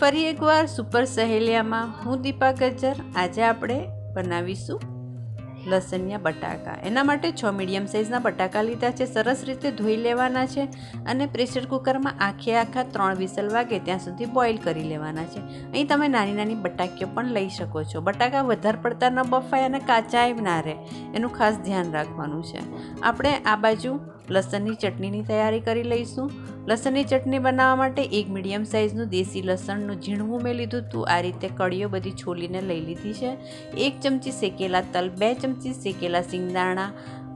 ફરી એકવાર સુપર સહેલિયામાં હું દીપા ગજ્જર. આજે આપણે બનાવીશું લસણિયા બટાકા. એના માટે છ મીડિયમ સાઇઝના બટાકા લીધા છે. સરસ રીતે ધોઈ લેવાના છે અને પ્રેશર કુકરમાં આખે આખા ત્રણ વિસલ વાગે ત્યાં સુધી બોઇલ કરી લેવાના છે. અહીં તમે નાની નાની બટાકીઓ પણ લઈ શકો છો. બટાકા વધારે પડતા ન બફાય અને કાચાય ના રહે. એનું ખાસ ધ્યાન રાખવાનું છે. આપણે આ બાજુ લસણની ચટણીની તૈયારી કરી લઈશું. લસણની ચટણી બનાવવા માટે એક મીડિયમ સાઇઝનું દેશી લસણનું ઝીણવું મેં લીધું હતું આ રીતે કળીઓ બધી છોલીને લઈ લીધી છે. એક ચમચી શેકેલા તલ, બે ચમચી શેકેલા સિંગદાણા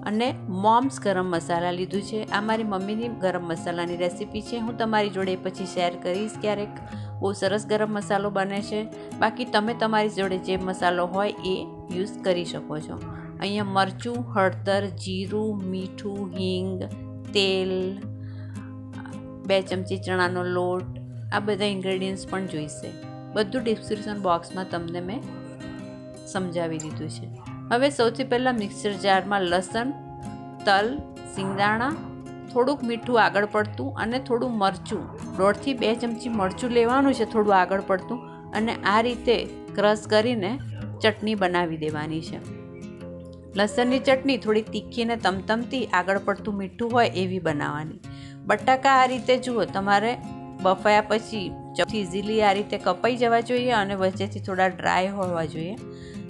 અને મોમ્સ ગરમ મસાલા લીધું છે. આ મારી મમ્મીની ગરમ મસાલાની રેસીપી છે. હું તમારી જોડે પછી શેર કરીશ ક્યારેક. બહુ સરસ ગરમ મસાલો બને છે. બાકી તમે તમારી જોડે જે મસાલો હોય એ યુઝ કરી શકો છો. અહીંયા મરચું, હળદર, જીરું, મીઠું, હિંગ, તેલ, બે ચમચી ચણાનો લોટ, આ બધા ઇન્ગ્રેડિયન્ટ્સ પણ જોઈશે. બધું ડિસ્ક્રિપ્શન બોક્સમાં તમને મેં સમજાવી દીધું છે. હવે સૌથી પહેલાં મિક્સર જારમાં લસણ, તલ, સિંગદાણા, થોડુંક મીઠું આગળ પડતું અને થોડું મરચું. દોઢથી બે ચમચી મરચું લેવાનું છે, થોડું આગળ પડતું અને આ રીતે ક્રશ કરીને ચટણી બનાવી દેવાની છે. લસણની ચટણી થોડી તીખી અને તમતમતી આગળ પડતું મીઠું હોય એવી બનાવવાની. બટાકા આ રીતે જુઓ, તમારે બફાયા પછી ઇઝીલી આ રીતે કપાઈ જવા જોઈએ અને વચ્ચેથી થોડા ડ્રાય હોવા જોઈએ.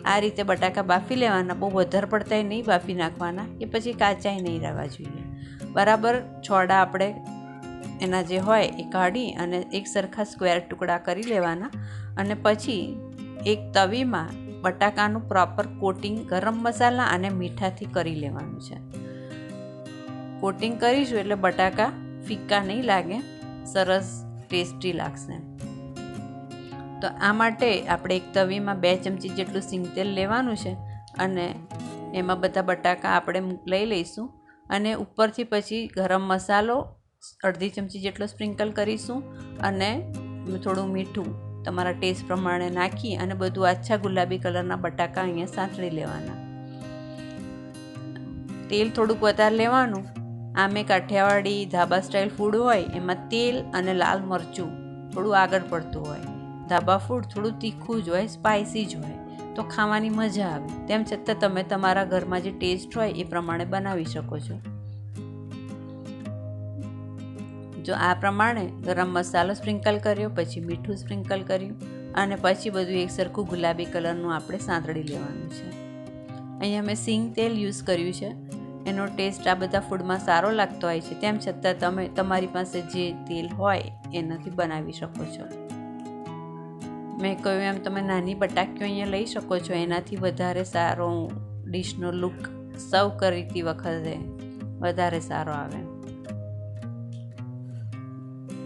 આ રીતે બટાકા બાફી લેવાના, બહુ વધારે પડતાય નહીં બાફી નાખવાના કે પછી કાચાય નહીં રહેવા જોઈએ. બરાબર છોડા આપણે એના જે હોય એ કાઢી અને એક સરખા સ્ક્વેર ટુકડા કરી લેવાના અને પછી એક તવીમાં બટાકાનું પ્રોપર કોટિંગ ગરમ મસાલા અને મીઠાથી કરી લેવાનું છે. કોટિંગ કરીશું એટલે બટાકા ફીકા નહીં લાગે, સરસ ટેસ્ટી લાગશે. તો આ માટે આપણે એક તવીમાં બે ચમચી જેટલું સિંગતેલ લેવાનું છે અને એમાં બધા બટાકા આપણે લઈ લઈશું અને ઉપરથી પછી ગરમ મસાલો અડધી ચમચી જેટલો સ્પ્રિંકલ કરીશું અને થોડું મીઠું તમારા ટેસ્ટ પ્રમાણે નાખી અને બધું આછા ગુલાબી કલરના બટાકા અહીંયા સાંતળી લેવાના. તેલ થોડુંક વધારે લેવાનું. આમે કાઠિયાવાડી ધાબા સ્ટાઇલ ફૂડ હોય, એમાં તેલ અને લાલ મરચું થોડું આગળ પડતું હોય. ધાબા ફૂડ થોડું તીખું જ હોય સ્પાઇસી જ હોય. તો ખાવાની મજા આવે. તેમ છતાં તમે તમારા ઘરમાં જે ટેસ્ટ હોય એ પ્રમાણે બનાવી શકો છો. જો આ પ્રમાણે ગરમ મસાલો સ્પ્રિંકલ કર્યો, પછી મીઠું સ્પ્રિંકલ કર્યું અને પછી બધું એક સરખું ગુલાબી કલરનું આપણે સાંતળી લેવાનું છે. અહીંયા મેં સિંગ તેલ યુઝ કર્યું છે. એનો ટેસ્ટ આ બધા ફૂડમાં સારો લાગતો હોય છે, તેમ છતાં તમે તમારી પાસે જે તેલ હોય એનાથી બનાવી શકો છો. મેં કહ્યું એમ, તમે નાની બટાકીઓ અહીંયા લઈ શકો છો, એનાથી વધારે સારો ડીશનો લુક સર્વ કરતી વખતે વધારે સારો આવે.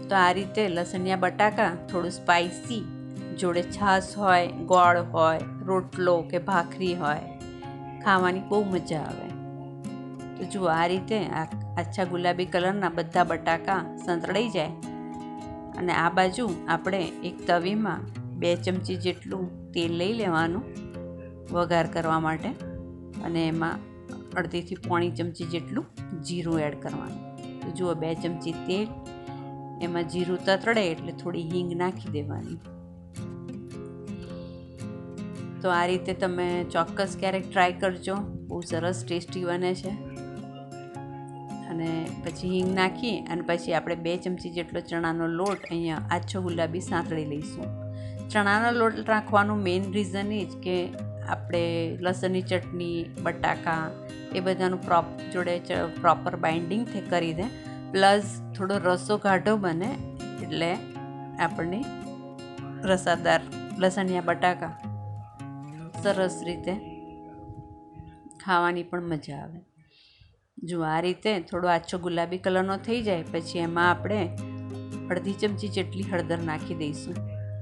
તો આ રીતે લસણિયા બટાકા, થોડું સ્પાઇસી જોડે છાશ હોય, ગોળ હોય, રોટલો કે ભાખરી હોય, ખાવાની બહુ મજા આવે. તો જુઓ, આ રીતે આછા ગુલાબી કલરના બધા બટાકા સંતળાઈ જાય અને આ બાજુ આપણે એક તવીમાં બે ચમચી જેટલું તેલ લઈ લેવાનું વઘાર કરવા માટે અને એમાં અડધીથી પોણી ચમચી જેટલું જીરું એડ કરવાનું. તો જુઓ, બે ચમચી તેલ એમાં જીરું તતડે એટલે થોડી હિંગ નાખી દેવાની. તો આ રીતે તમે ચોક્કસ ક્યારેક ટ્રાય કરજો. બહુ સરસ ટેસ્ટી બને છે. અને પછી હિંગ નાખી અને પછી આપણે બે ચમચી જેટલો ચણાનો લોટ અહીંયા આછો ગુલાબી સાંતળી લઈશું. ચણાનો લોટ રાખવાનું મેઇન રીઝન એ જ કે આપણે લસણની ચટણી, બટાકા એ બધાનું પ્રોપ જોડે પ્રોપર બાઇન્ડિંગ કરી દે. પ્લસ થોડો રસો ગાઢો બને એટલે આપણને રસાદાર લસણિયા બટાકા સરસ રીતે ખાવાની પણ મજા આવે. જો આ રીતે થોડો આછો ગુલાબી કલરનો થઈ જાય, પછી એમાં આપણે અડધી ચમચી જેટલી હળદર નાખી દઈશું.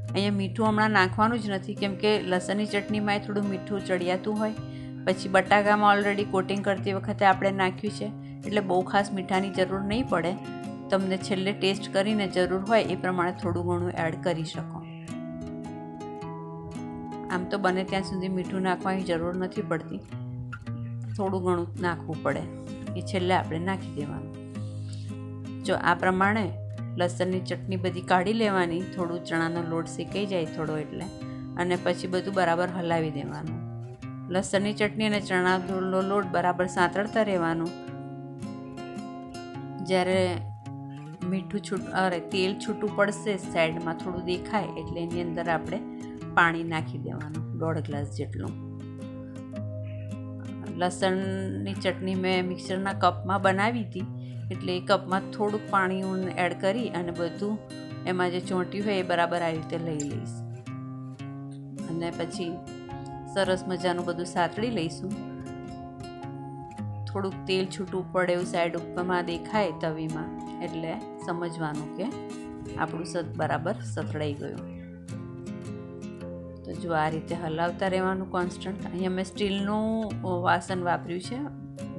અહીંયા મીઠું હમણાં નાખવાનું જ નથી, કેમ કે લસણની ચટણીમાં એ થોડું મીઠું ચડિયાતું હોય. પછી બટાકામાં ઓલરેડી કોટિંગ કરતી વખતે આપણે નાખ્યું છે, એટલે બહુ ખાસ મીઠાની જરૂર નહીં પડે. તમને છેલ્લે ટેસ્ટ કરીને જરૂર હોય એ પ્રમાણે થોડું ઘણું એડ કરી શકો. આમ તો બને ત્યાં સુધી મીઠું નાખવાની જરૂર નથી પડતી. થોડું ઘણું નાખવું પડે. એ છેલ્લે આપણે નાખી દેવાનું. જો આ પ્રમાણે લસણની ચટણી બધી કાઢી લેવાની, થોડું ચણાનો લોટ શેકાઈ જાય થોડો એટલે, અને પછી બધું બરાબર હલાવી દેવાનું. લસણની ચટણી અને ચણાનો લોટ બરાબર સાંતળતા રહેવાનું. જ્યારે મીઠું છૂટ, અરે, તેલ છૂટું પડશે સાઈડમાં થોડું દેખાય એટલે એની અંદર આપણે પાણી નાખી દેવાનું, દોઢ ગ્લાસ જેટલું. લસણની ચટણી મેં મિક્સરના કપમાં બનાવી હતી, એટલે એ કપમાં થોડુંક પાણી હું એડ કરી અને બધું એમાં જે ચોંટ્યું હોય એ બરાબર આવી રીતે લઈ લઈશ. અને પછી સરસ મજાનું બધું સાતળી લઈશું. થોડુંક તેલ છૂટું પડે એવું સાઈડ ઉપરમાં દેખાય તવીમાં, એટલે સમજવાનું કે આપણું સત બરાબર સતળાઈ ગયું. તો જો આ રીતે હલાવતા રહેવાનું કોન્સ્ટન્ટ અહીંયા મેં સ્ટીલનું વાસણ વાપર્યું છે,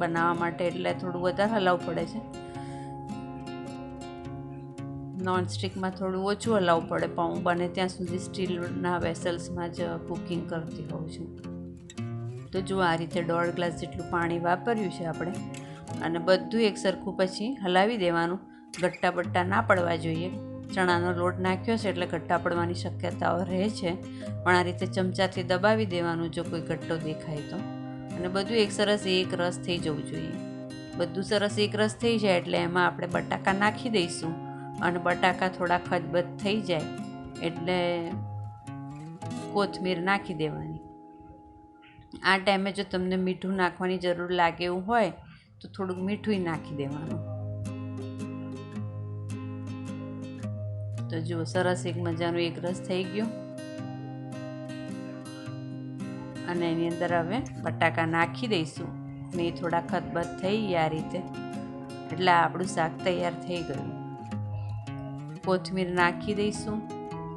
બનાવવા માટે એટલે થોડું વધારે હલાવવું પડે છે. નોનસ્ટિકમાં થોડું ઓછું હલાવવું પડે, પણ હું બને ત્યાં સુધી સ્ટીલના વેસલ્સમાં જ કુકિંગ કરતી હોઉં છું. તો જો આ રીતે દોઢ ગ્લાસ જેટલું પાણી વાપર્યું છે આપણે, અને બધું એક સરખું પછી હલાવી દેવાનું. ગટ્ટા બટ્ટા ના પડવા જોઈએ. ચણાનો લોટ નાખ્યો છે એટલે ગટ્ટા પડવાની શક્યતાઓ રહે છે. પણ આ રીતે ચમચાથી દબાવી દેવાનું જો કોઈ ગટ્ટો દેખાય તો. અને બધું એક સરસ એક રસ થઈ જવું જોઈએ. બધું સરસ એક રસ થઈ જાય એટલે એમાં આપણે બટાકા નાખી દઈશું. અને બટાકા થોડા ખદબદ થઈ જાય એટલે કોથમીર નાખી દેવાની. આ ટાઈમે જો તમને મીઠું નાખવાની જરૂર લાગે એવું હોય તો થોડુંક મીઠું નાખી દેવાનું. તો જુઓ, સરસ એક મજાનું એક રસ થઈ ગયો. અને એની અંદર હવે બટાકા નાખી દઈશું. ને એ થોડા ખતબત થઈ આ રીતે. એટલે આપણું શાક તૈયાર થઈ ગયું. કોથમીર નાખી દઈશું.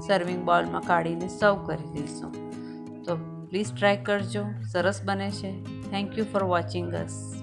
સર્વિંગ બોલમાં કાઢીને સર્વ કરી દઈશું. તો પ્લીઝ ટ્રાય કરજો. સરસ બને છે. Thank you for watching us